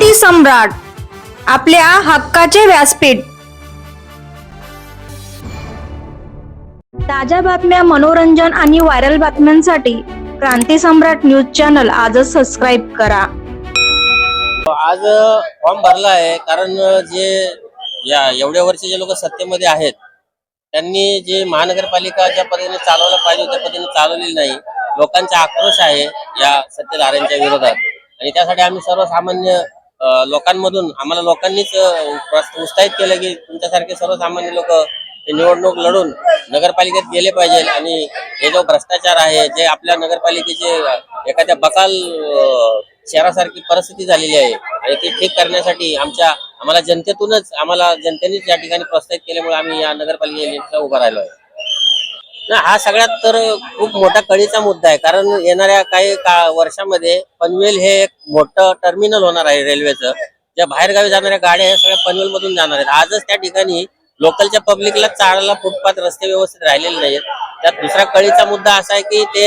क्रांती सम्राट आपल्या हक्काचे व्यासपीठ. ताज्या बातम्या मनोरंजन आणि व्हायरल बातम्यांसाठी क्रांती सम्राट न्यूज चॅनल आजच सबस्क्राईब करा. आज फॉर्म भरला आहे. कारण जे या एवढ्या वर्ष जे लोक सत्तेमध्ये आहेत त्यांनी जे महानगरपालिका ज्या पद्धतीने चालवलं पाहिजे त्या पद्धतीने चालवलेली नाही. लोकांचा आक्रोश आहे या सत्तेधाऱ्यांच्या विरोधात. आणि त्यासाठी आम्ही सर्वसामान्य लोकांमधून आम्हाला लोकांनीच उत्साहित केलं की तुमच्यासारखे सर्वसामान्य लोक निवडणूक लढून नगरपालिकेत गेले पाहिजे. आणि हे जो भ्रष्टाचार आहे जे आपल्या नगरपालिकेचे एखाद्या बकाल शहरासारखी परिस्थिती झालेली आहे आणि ती ठीक करण्यासाठी आमच्या आम्हाला जनतेतूनच आम्हाला जनतेनेच या ठिकाणी प्रोत्साहित केल्यामुळे आम्ही या नगरपालिकेचा उभा राहिलो आहे. ना हा सगळ्यात तर खूप मोठा कळीचा मुद्दा आहे. कारण येणाऱ्या काही का वर्षामध्ये पनवेल हे एक मोठं टर्मिनल होणार आहे रेल्वेचं ज्या बाहेरगावी जाणाऱ्या गाड्या ह्या सगळ्या पनवेल मधून जाणार आहेत. आजच त्या ठिकाणी लोकलच्या पब्लिकला चाळायला फुटपाथ रस्ते व्यवस्थित राहिलेले नाहीत त्यात दुसरा कळीचा मुद्दा असा आहे की ते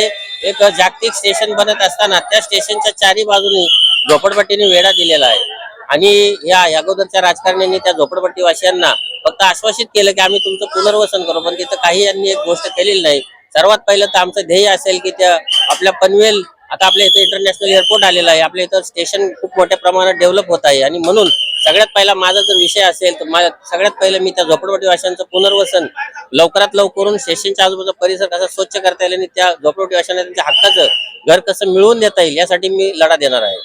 एक जागतिक स्टेशन बनत असताना त्या स्टेशनच्या चारी बाजूनी झोपडपट्टीने वेढा दिलेला आहे. आणि या अगोदरच्या राजकारण्यांनी त्या झोपडपट्टीवासियांना फक्त आश्वासित केलं की आम्ही तुमचं पुनर्वसन करू पण तिथं काही यांनी एक गोष्ट केलेली नाही. सर्वात पहिलं तर आमचं ध्येय असेल की त्या आपल्या पनवेल आता आपल्या इथं इंटरनॅशनल एअरपोर्ट आलेला आहे. आपल्या इथं स्टेशन खूप मोठ्या प्रमाणात डेव्हलप होत आहे. आणि म्हणून सगळ्यात पहिला माझा जर विषय असेल तर माझ्या सगळ्यात पहिलं मी त्या झोपडपट्टीवाशांचं पुनर्वसन लवकरात लवकर करून स्टेशनच्या आजूबाजूचा परिसर कसा स्वच्छ करता येईल आणि त्या झोपडपट्टीवाशांना त्यांच्या हक्काचं घर कसं मिळवून देता येईल यासाठी मी लढा देणार आहे.